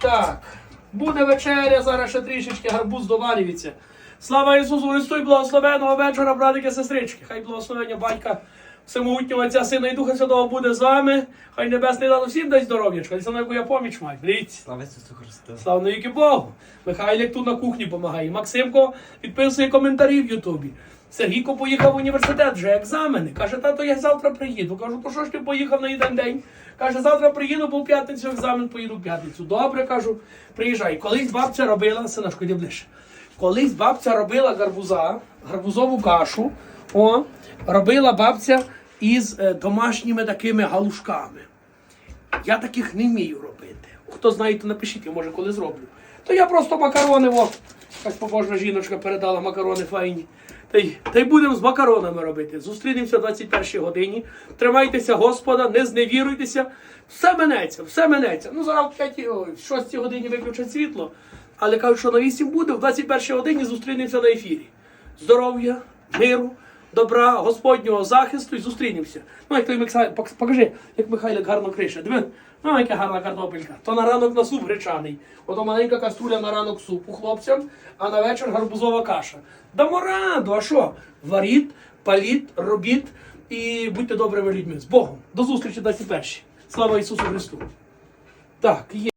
Так, буде вечеря, зараз ще трішечки гарбуз доварюється. Слава Ісусу Христу і благословеного вечора, братики, сестрички. Хай благословення батька Всемогутнього Отця, Сина і Духа Святого буде з вами. Хай Небесний дан всім дасть здоров'ячка. І яку я поміч маю. Дивіться. Слава Ісусу Христу. Слава навіки Богу. Михайлик тут на кухні допомагає. Максимко підписує коментарі в Ютубі. Сергійко поїхав в університет, вже екзамени. Каже, тато, я завтра приїду. Кажу, то що ж ти поїхав на один день? Каже, завтра приїду, бо в п'ятницю екзамен поїду в п'ятницю. Добре, кажу, приїжджай. Колись бабця робила, синашко, йди ближче. Колись бабця робила гарбуза, гарбузову кашу. О, робила бабця із е, домашніми такими галушками. Я таких не вмію робити. Хто знає, то напишіть, я може коли зроблю. То я просто макарони, о, якась побожна жіночка передала макарони файні. Та й, та й будемо з макаронами робити. Зустрінемося о 21 годині. Тримайтеся Господа, не зневіруйтеся. Все минеться, все минеться. Ну, зараз в 5, ой, в 6 годині виключать світло. Але кажуть, що на 8 буде, в 21 годині зустрінемося на ефірі. Здоров'я, миру, добра, Господнього захисту і зустрінемося. Ну, як той Михайло, покажи, як Михайлик гарно крише. Диви, ну яка гарна картопелька. То на ранок на суп гречаний. Ото маленька каструля на ранок супу хлопцям, а на вечір гарбузова каша. Дамо раду, а що? Варіть, паліть, робіть і будьте добрими людьми. З Богом. До зустрічі 21. Слава Ісусу Христу. Так, є.